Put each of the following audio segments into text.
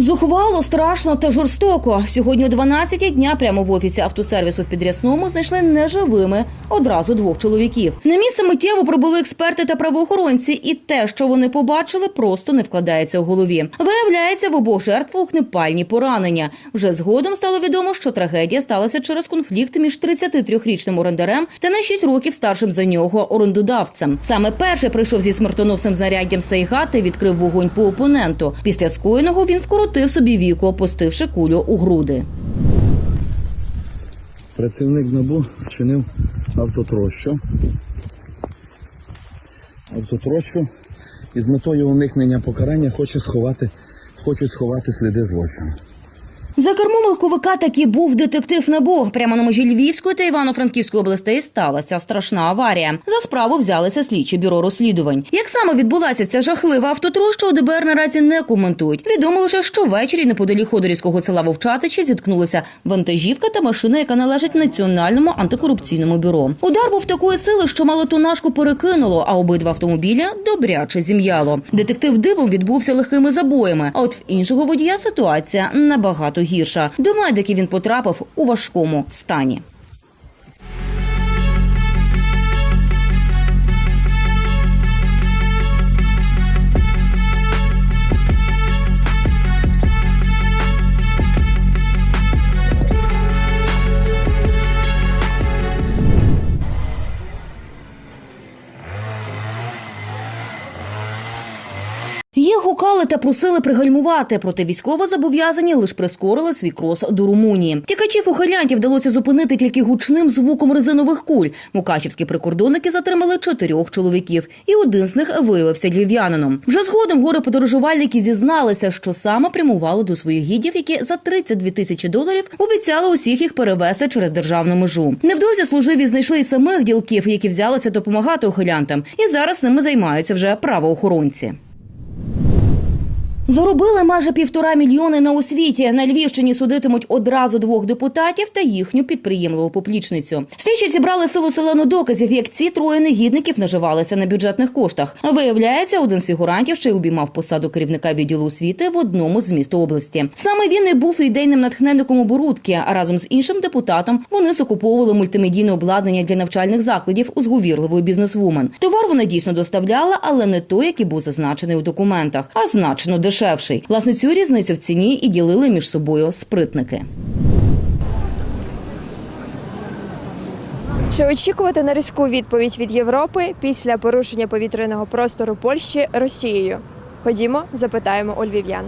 Зухвало, страшно та жорстоко. Сьогодні о 12 дня прямо в офісі автосервісу в Підрясному знайшли неживими одразу двох чоловіків. На місце миттєво прибули експерти та правоохоронці, і те, що вони побачили, просто не вкладається у голові. Виявляється, в обох жертв вогнепальні поранення. Вже згодом стало відомо, що трагедія сталася через конфлікт між 33-річним орендарем та на 6 років старшим за нього орендодавцем. Саме перший прийшов зі смертоносним знаряддям Сейга та відкрив вогонь по опоненту. Після скоєного він вкоротив собі віку, опустивши кулю у груди. Працівник НАБУ вчинив автотрощу. Автотрощу і з метою уникнення покарання хоче сховати, хочуть сховати сліди злочину. За кермом легковика таки був детектив НАБУ. Прямо на межі Львівської та Івано-Франківської областей сталася страшна аварія. За справу взялися слідчі бюро розслідувань. Як саме відбулася ця жахлива автотроща, у ДБР наразі не коментують. Відомо лише, що ввечері неподалік Ходорівського села Вовчатичі зіткнулися вантажівка та машина, яка належить Національному антикорупційному бюро. Удар був такої сили, що малотонажку перекинуло, а обидва автомобіля добряче зім'яло. Детектив Дибов відбувся легкими забоями. А от в іншого водія ситуація набагато гірша. До медиків він потрапив у важкому стані. Гукали та просили пригальмувати, проте військовозобов'язані лише прискорили свій крос до Румунії. Тікачів ухилянтів вдалося зупинити тільки гучним звуком резинових куль. Мукачівські прикордонники затримали чотирьох чоловіків, і один з них виявився львів'янином. Вже згодом горе подорожувальники зізналися, що саме прямували до своїх гідів, які за 32 тисячі доларів обіцяли усіх їх перевести через державну межу. Невдовзі служиві знайшли й самих ділків, які взялися допомагати ухилянтам, і зараз ними займаються вже правоохоронці. Заробили майже півтора мільйони на освіті. На Львівщині судитимуть одразу двох депутатів та їхню підприємливу поплічницю. Слідчі зібрали силу селену доказів, як ці троє негідників наживалися на бюджетних коштах. Виявляється, один з фігурантів ще й обіймав посаду керівника відділу освіти в одному з міст області. Саме він і був ідейним натхненником оборудки. А разом з іншим депутатом вони закуповували мультимедійне обладнання для навчальних закладів у зговірливої бізнесвумен. Товар вона дійсно доставляла, але не той, який був зазначений у документах, а значно дешевший. Власне, цю різницю в ціні і ділили між собою спритники. Чи очікувати на різку відповідь від Європи після порушення повітряного простору Польщі Росією? Ходімо, запитаємо у львів'ян.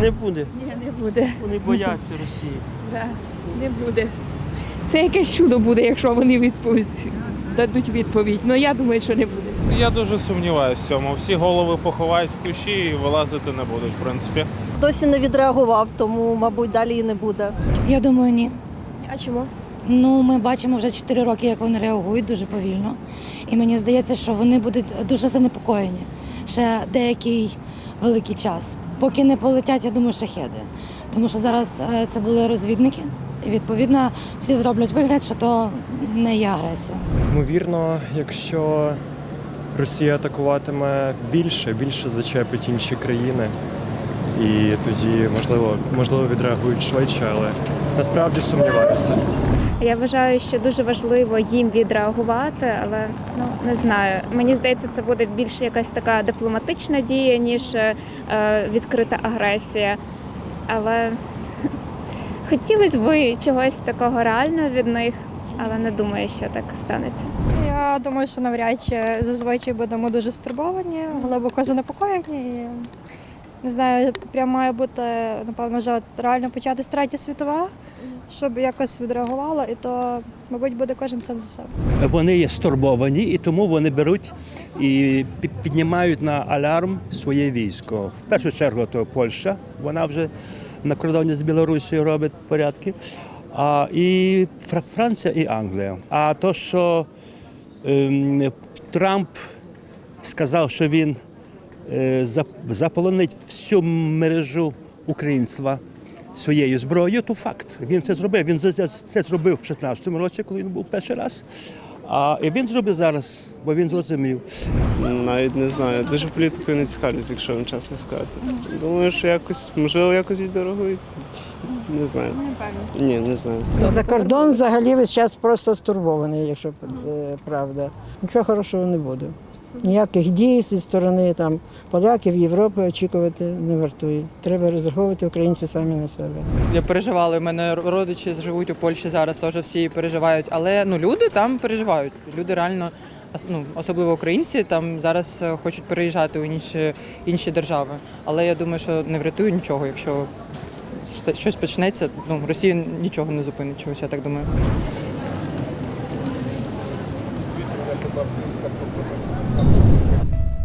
Не буде. Ні, не буде. Вони бояться Росії. Да, не буде. Це якесь чудо буде, якщо вони відповідь дадуть відповідь. Ну я думаю, що не буде. Я дуже сумніваюся в цьому. Всі голови поховають в кущі і вилазити не будуть, в принципі. досі не відреагував, тому, мабуть, далі і не буде. Я думаю, ні. А чому? Ну, ми бачимо вже 4 роки, як вони реагують дуже повільно. І мені здається, що вони будуть дуже занепокоєні ще деякий великий час. Поки не полетять, я думаю, шахеди. Тому що зараз е, це були розвідники, і відповідно всі зроблять вигляд, що то не є агресія. Ймовірно, якщо Росія атакуватиме більше, більше зачепить інші країни. І тоді, можливо, можливо, відреагують швидше, але насправді сумніваюся. Я вважаю, що дуже важливо їм відреагувати, але ну не знаю. Мені здається, це буде більше якась така дипломатична дія, ніж е, відкрита агресія. Але хотілося б чогось такого реального від них, але не думаю, що так станеться. Я думаю, що навряд чи зазвичай будемо дуже стурбовані, глибоко занепокоєні. І, не знаю, прям має бути, напевно, вже реально початись третя світова, щоб якось відреагувало, і то, мабуть, буде кожен сам за себе. Вони є стурбовані і тому вони беруть і пі- піднімають на алярм своє військо. В першу чергу то Польща, вона вже на кордоні з Білорусією робить порядки. А, і Фра- Франція і Англія. А то, що ем, Трамп сказав, що він е, заполонить всю мережу українства своєю зброєю, то факт. Він це зробив. Він це- зробив в 16-му році, коли він був перший раз. А і він зробить зараз бо він зрозумів. Навіть не знаю. Дуже політикою не цікавлюсь, якщо вам чесно сказати. Думаю, що якось, можливо, якось і дорогою. Не знаю. Ні, не знаю. За кордон взагалі весь час просто стурбований, якщо це правда. Нічого хорошого не буде. Ніяких дій зі сторони там поляків, Європи очікувати не вартує. Треба розраховувати українці самі на себе. Я переживала. У мене родичі живуть у Польщі зараз, теж всі переживають. Але ну люди там переживають. Люди реально, ну особливо українці, там зараз е, хочуть переїжджати у інші, інші держави. Але я думаю, що не врятує нічого, якщо щось почнеться. Ну Росія нічого не зупинить. Чогось я так думаю.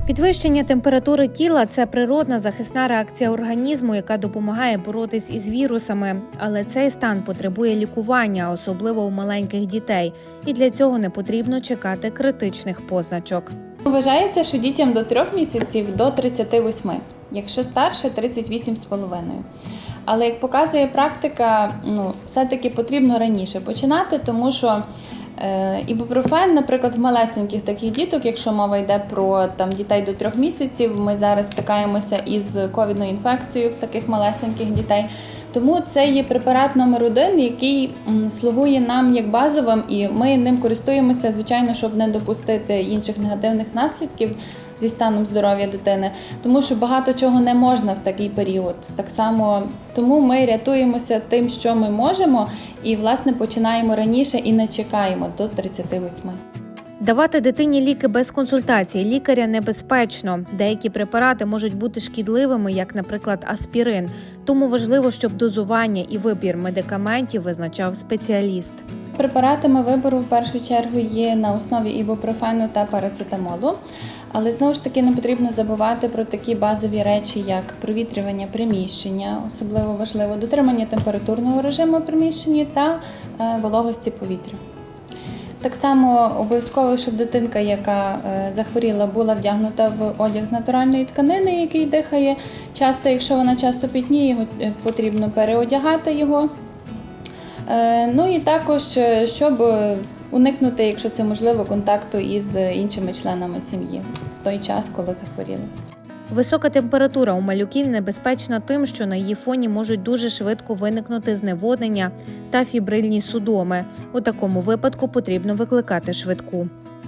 Підвищення температури тіла це природна захисна реакція організму, яка допомагає боротись із вірусами. Але цей стан потребує лікування, особливо у маленьких дітей, і для цього не потрібно чекати критичних позначок. Вважається, що дітям до 3 місяців до 38, якщо старше 38,5. Але як показує практика, ну, все-таки потрібно раніше починати, тому що ібупрофен, наприклад, в малесеньких таких діток, якщо мова йде про там, дітей до трьох місяців, ми зараз стикаємося із ковідною інфекцією в таких малесеньких дітей. Тому це є препарат номер один, який слугує нам як базовим, і ми ним користуємося, звичайно, щоб не допустити інших негативних наслідків зі станом здоров'я дитини, тому що багато чого не можна в такий період. Так само тому ми рятуємося тим, що ми можемо, і власне починаємо раніше і не чекаємо до 38. Давати дитині ліки без консультації лікаря небезпечно. Деякі препарати можуть бути шкідливими, як, наприклад, аспірин. Тому важливо, щоб дозування і вибір медикаментів визначав спеціаліст. Препаратами вибору в першу чергу є на основі ібупрофену та парацетамолу. Але знову ж таки не потрібно забувати про такі базові речі, як провітрювання приміщення, особливо важливо дотримання температурного режиму в приміщенні та е, вологості повітря. Так само обов'язково, щоб дитинка, яка е, захворіла, була вдягнута в одяг з натуральної тканини, який дихає. Часто, якщо вона часто пітніє, його е, потрібно переодягати його. Ну і також, щоб уникнути, якщо це можливо, контакту із іншими членами сім'ї в той час, коли захворіли. Висока температура у малюків небезпечна тим, що на її фоні можуть дуже швидко виникнути зневоднення та фібрильні судоми. У такому випадку потрібно викликати швидку.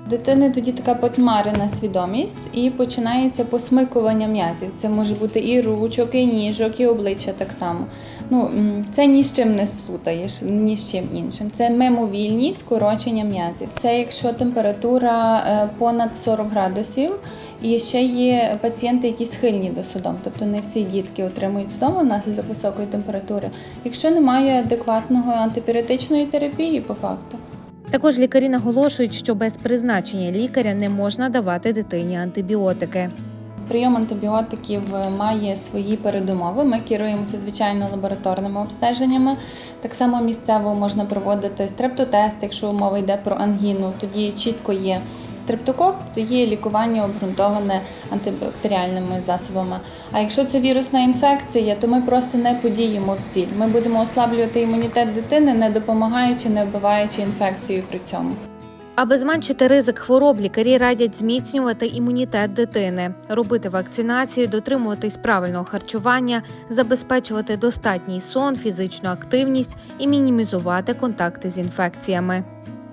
Дитини тоді така потьмарена свідомість і починається посмикування м'язів. Це може бути і ручок, і ніжок, і обличчя так само. Ну, це ні з чим не сплутаєш, ні з чим іншим. Це мимовільні скорочення м'язів. Це якщо температура е, понад 40 градусів, і ще є пацієнти, які схильні до судом. Тобто не всі дітки отримують судоми внаслідок високої температури, якщо немає адекватного антипіретичної терапії, по факту. Також лікарі наголошують, що без призначення лікаря не можна давати дитині антибіотики. Прийом антибіотиків має свої передумови. Ми керуємося звичайно лабораторними обстеженнями. Так само місцево можна проводити стрептотест, якщо мова йде про ангіну. Тоді чітко є стрептокок, це є лікування обґрунтоване антибактеріальними засобами. А якщо це вірусна інфекція, то ми просто не подіємо в ціль. Ми будемо ослаблювати імунітет дитини, не допомагаючи, не вбиваючи інфекцію при цьому. Аби зменшити ризик хвороб, лікарі радять зміцнювати імунітет дитини, робити вакцинацію, дотримуватись правильного харчування, забезпечувати достатній сон, фізичну активність і мінімізувати контакти з інфекціями.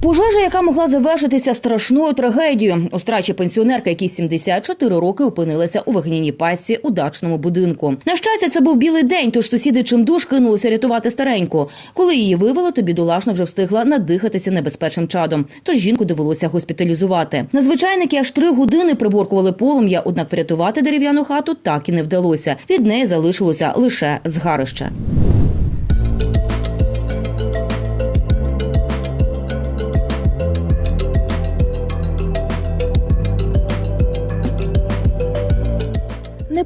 Пожежа, яка могла завершитися страшною трагедією. У страчі пенсіонерка, якій 74 роки опинилася у вогняній пастці у дачному будинку. На щастя, це був білий день, тож сусіди чимдуж кинулися рятувати стареньку. Коли її вивело, то бідолашна вже встигла надихатися небезпечним чадом. Тож жінку довелося госпіталізувати. Надзвичайники аж три години приборкували полум'я, однак врятувати дерев'яну хату так і не вдалося. Від неї залишилося лише згарище.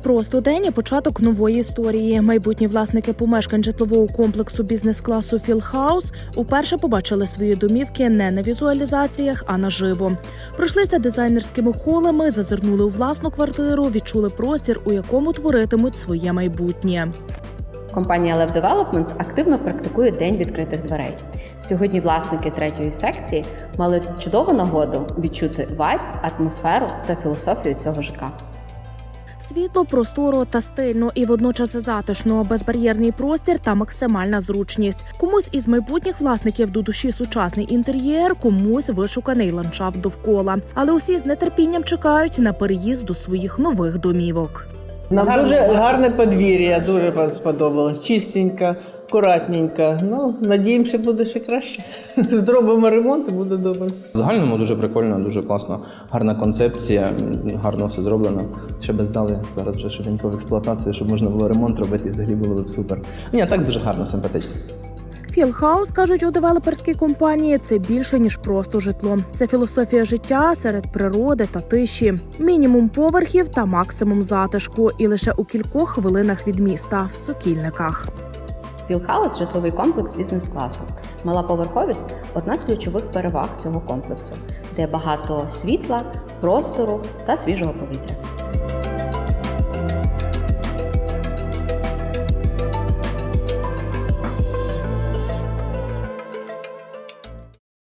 Просто день, початок нової історії. Майбутні власники помешкань житлового комплексу бізнес-класу Філхаус уперше побачили свої домівки не на візуалізаціях, а наживо. Пройшлися дизайнерськими холами, зазирнули у власну квартиру, відчули простір, у якому творитимуть своє майбутнє. Компанія Lev Development активно практикує день відкритих дверей. Сьогодні власники третьої секції мали чудову нагоду відчути вайб, атмосферу та філософію цього ЖК. Світло, просторо та стильно, і водночас затишно, безбар'єрний простір та максимальна зручність. Комусь із майбутніх власників до душі сучасний інтер'єр, комусь вишуканий ландшафт довкола. Але усі з нетерпінням чекають на переїзд до своїх нових домівок. Нам дуже гарне подвір'я, дуже сподобалось. Чистенько, акуратненько. Ну, надіємося, буде ще краще. Зробимо ремонт і буде добре. В загальному дуже прикольно, дуже класно. Гарна концепція, гарно все зроблено. Ще би здали зараз вже швиденько в експлуатацію, щоб можна було ремонт робити і взагалі було б супер. Ні, так дуже гарно, симпатично. Філхаус кажуть у девелоперській компанії. Це більше ніж просто житло. Це філософія життя серед природи та тиші, мінімум поверхів та максимум затишку, і лише у кількох хвилинах від міста в сокільниках. Філхаус житловий комплекс бізнес-класу. Мала поверховість одна з ключових переваг цього комплексу, де багато світла, простору та свіжого повітря.